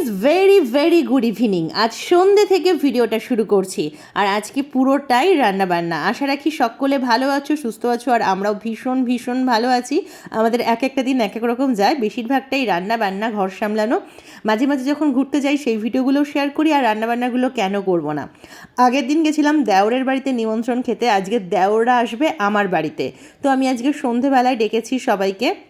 Friends very very good evening আজ সন্ধে থেকে ভিডিওটা শুরু করছি। আর আজকে পুরোটাই রান্নাবান্না। আশা রাখি সকলে ভালো আছো, সুস্থ আছো, আর আমরাও ভীষণ ভীষণ ভালো আছি। আমাদের এক একটা দিন এক এক রকম যায়। বেশিরভাগটাই রান্নাবান্না, ঘর সামলানো। মাঝে মাঝে যখন ঘুরতে যাই, সেই ভিডিওগুলো শেয়ার করি, আর রান্নাবান্নাগুলো কেন করব না? আগের দিন গেছিলাম দেওরের বাড়িতে নিমন্ত্রণ খেতে। আজকে দেওররা আসবে আমার বাড়িতে। তো আমি আজকে সন্ধেবেলায় ডেকেছি সবাইকে।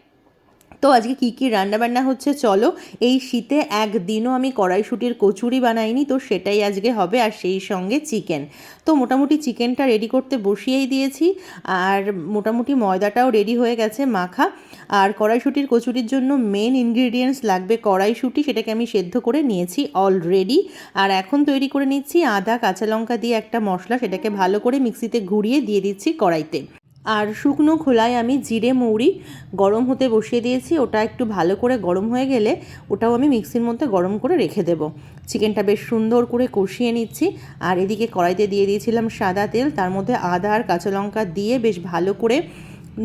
তো আজকে কী কী রান্নাবান্না হচ্ছে চলো, এই শীতে একদিনও আমি কড়াইশুটির কচুরি বানাইনি, তো সেটাই আজকে হবে আর সেই সঙ্গে চিকেন। তো মোটামুটি চিকেনটা রেডি করতে বসিয়েই দিয়েছি, আর মোটামুটি ময়দাটাও রেডি হয়ে গেছে মাখা। আর কড়াইশুটির কচুরির জন্য মেন ইনগ্রিডিয়েন্টস লাগবে কড়াইশুটি, সেটাকে আমি সেদ্ধ করে নিয়েছি অলরেডি। আর এখন তৈরি করে নিচ্ছি আদা, কাঁচা লঙ্কা দিয়ে একটা মশলা, সেটাকে ভালো করে মিক্সিতে ঘুরিয়ে দিয়ে দিচ্ছি কড়াইতে। আর শুকনো খোলায় আমি জিরে, মৌরি গরম হতে বসিয়ে দিয়েছি। ওটা একটু ভালো করে গরম হয়ে গেলে ওটাও আমি মিক্সির মধ্যে গরম করে রেখে দেবো। চিকেনটা বেশ সুন্দর করে কষিয়ে নিচ্ছি। আর এদিকে কড়াইতে দিয়ে দিয়েছিলাম সাদা তেল। তার মধ্যে আদা আর কাঁচা লঙ্কা দিয়ে বেশ ভালো করে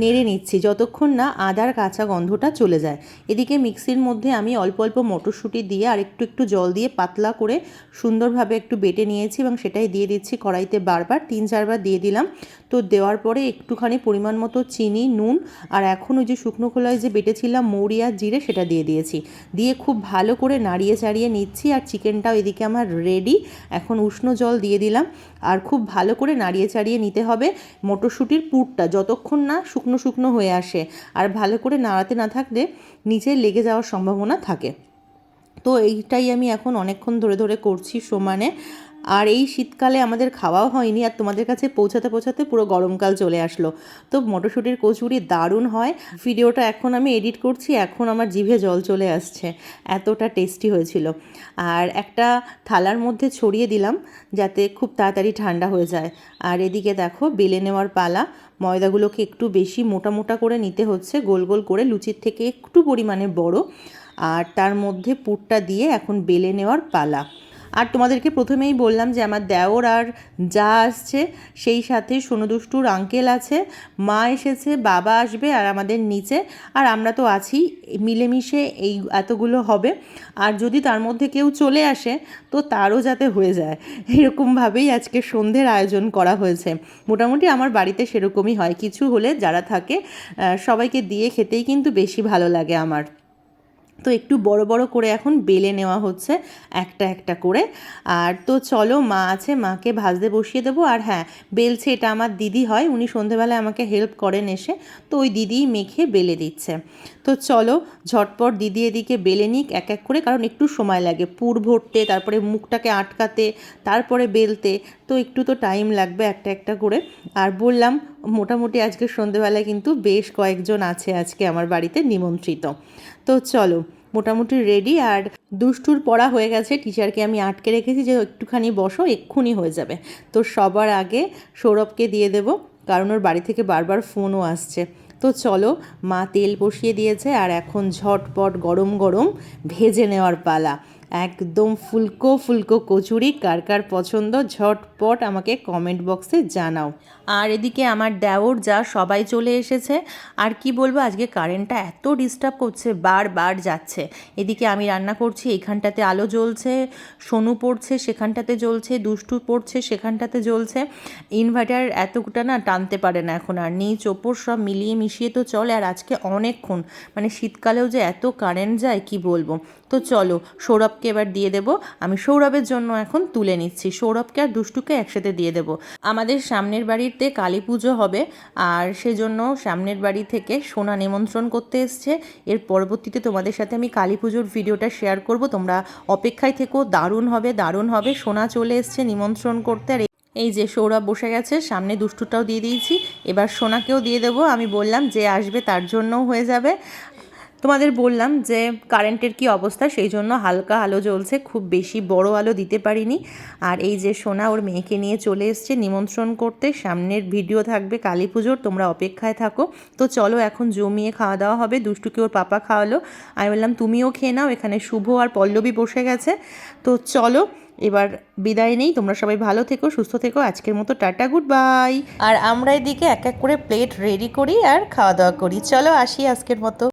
নেড়ে নিচ্ছি, যতক্ষণ না আদার কাঁচা গন্ধটা চলে যায়। এদিকে মিক্সির মধ্যে আমি অল্প অল্প মটরশুঁটি দিয়ে আর একটু একটু জল দিয়ে পাতলা করে সুন্দরভাবে একটু বেটে নিয়েছি এবং সেটাই দিয়ে দিচ্ছি কড়াইতে বারবার, তিন চারবার দিয়ে দিলাম। তো দেওয়ার পরে একটুখানি পরিমাণ মতো চিনি, নুন আর এখন ওই যে শুকনো খোলায় যে বেটেছিলাম মৌরি আর জিরে সেটা দিয়ে দিয়েছি। দিয়ে খুব ভালো করে নাড়িয়ে চাড়িয়ে নিচ্ছি আর চিকেনটাও এদিকে আমার রেডি এখন উষ্ণ জল দিয়ে দিলাম আর খুব ভালো করে নাড়িয়ে চাড়িয়ে নিতে হবে মটরশুঁটির পুরটা, যতক্ষণ না শুকনো শুকনো হয়ে আসে। আর ভালো করে নাড়াতে না থাকলে নিচে লেগে যাওয়ার সম্ভাবনা থাকে। তো এইটাই আমি এখন অনেকক্ষণ ধরে ধরে করছি সমানে। আর এই শীতকালে আমাদের খাওয়াও হয়নি আর তোমাদের কাছে পৌঁছাতে পৌঁছাতে পুরো গরমকাল চলে আসলো। তো মটরশুঁটির কচুরি দারুণ হয়। ভিডিওটা এখন আমি এডিট করছি, এখন আমার জিভে জল চলে আসছে। এতটা টেস্টি হয়েছিল। আর একটা থালার মধ্যে ছড়িয়ে দিলাম যাতে খুব তাড়াতাড়ি ঠান্ডা হয়ে যায়। আর এদিকে দেখো, বেলে নেওয়ার পালা। ময়দাগুলোকে একটু বেশি মোটা মোটা করে নিতে হচ্ছে, গোল গোল করে লুচির থেকে একটু পরিমাণে বড়। আর তার মধ্যে পুরটা দিয়ে এখন বেলে নেওয়ার পালা। আর তোমাদেরকে প্রথমেই বললাম যে আমার দেওর আর যা আসছে, সেই সাথে সোনুদুষ্টুর আঙ্কেল আছে, মা এসেছে, বাবা আসবে আর আমাদের নিচে। আর আমরা তো আছি, মিলেমিশে এই এতগুলো হবে। আর যদি তার মধ্যে কেউ চলে আসে, তো তারও যাতে হয়ে যায়। এরকমভাবেই আজকে সন্ধ্যের আয়োজন করা হয়েছে। মোটামুটি আমার বাড়িতে সেরকমই হয়। কিছু হলে যারা থাকে সবাইকে দিয়ে খেতেই কিন্তু বেশি ভালো লাগে আমার। তো একটু বড় বড় করে এখন বেলে নেওয়া হচ্ছে একটা একটা করে। আর তো চলো মা আছে, মাকে ভাজতে বসিয়ে দেবো। আর হ্যাঁ বেলছে এটা আমার দিদি হয়, উনি সন্ধেবেলায় আমাকে হেল্প করেন এসে। তো ওই দিদিই মেখে বেলে দিচ্ছে। তো চলো ঝটপট দিদি এদিকে বেলে নিক এক এক করে, কারণ একটু সময় লাগে। পুর ভরতে, তারপরে মুখটাকে আটকাতে, তারপরে বেলতে, তো একটু তো টাইম লাগবে একটা একটা করে। আর বললাম, মোটামুটি আজকে সন্ধেবেলায় কিন্তু বেশ কয়েকজন আছে আজকে আমার বাড়িতে নিমন্ত্রিত। তো চলো মোটামুটি রেডি আর দুষ্টুর পড়া হয়ে গেছে। টিচারকে আমি আটকে রেখেছি যে একটুখানি বসো, এক্ষুনি হয়ে যাবে। তো সবার আগে সৌরভকে দিয়ে দেবো, কারণ ওর বাড়ি থেকে বারবার ফোনও আসছে। তো চলো, মা তেল বসিয়ে দিয়েছে আর এখন ঝটপট গরম গরম ভেজে নেওয়ার পালা। একদম ফুলকো ফুলকো কচুরি। কার কার পছন্দ, ঝটপট আমাকে কমেন্ট বক্সে জানাও। আর এদিকে আমার দেওর যা সবাই চলে এসেছে। আর কি বলব, আজকে কারেন্টটা এত ডিস্টার্ব করছে বারবার যাচ্ছে। এদিকে আমি রান্না করছি, এখানটাতে আলো জ্বলছে, সোনু পড়ছে, সেখানটাতে জ্বলছে, দুষ্টু পড়ছে, সেখানটাতে জ্বলছে। ইনভার্টার এতটা না টানতে পারে না এখন আর। নিচ, ওপর সব মিলিয়ে মিশিয়ে তো চলে। আর আজকে অনেকক্ষণ মানে শীতকালেও যে এত কারেন্ট যায়, কি বলব? তো চলো, সৌরভকে এবার দিয়ে দেবো। আমি সৌরভের জন্য এখন তুলে নিচ্ছি। সৌরভকে আর দুষ্টুকে একসাথে দিয়ে দেবো। আমাদের সামনের বাড়িতে কালী পুজো হবে আর সেজন্য সামনের বাড়ি থেকে সোনা নিমন্ত্রণ করতে এসছে। এর পরবর্তীতে তোমাদের সাথে আমি কালী পুজোর ভিডিওটা শেয়ার করব। তোমরা অপেক্ষায় থেকো, দারুণ হবে দারুণ হবে। সোনা চলে এসছে নিমন্ত্রণ করতে আর এই যে সৌরভ বসে গেছে, সামনে দুষ্টুটাও দিয়ে দিয়েছি। এবার সোনাকেও দিয়ে দেবো। আমি বললাম যে আসবে তার জন্যও হয়ে যাবে। তোমাদের বললাম যে কারেন্টের কি অবস্থা, সেই জন্য হালকা আলো জ্বলছে, খুব বেশি বড় আলো দিতে পারিনি। আর এই যে সোনা ওর মেয়েকে নিয়ে চলে এসছে নিমন্ত্রণ করতে, সামনের ভিডিও থাকবে কালী পুজোর, তোমরা অপেক্ষায় থাকো। তো চলো এখন জমিয়ে খাওয়া দাওয়া হবে, দুষ্টুকে ওর পাপা খাওয়ালো। আমি বললাম, তুমিও খেয়ে নাও, এখানে শুভ আর পল্লবী বসে গেছে। তো চলো, এবার বিদায় নেই, তোমরা সবাই ভালো থেকো, সুস্থ থেকো, আজকের মতো টাটা, গুড বাই। আর আমরা এদিকে এক এক করে প্লেট রেডি করি আর খাওয়া দাওয়া করি। চলো আসি আজকের মতো।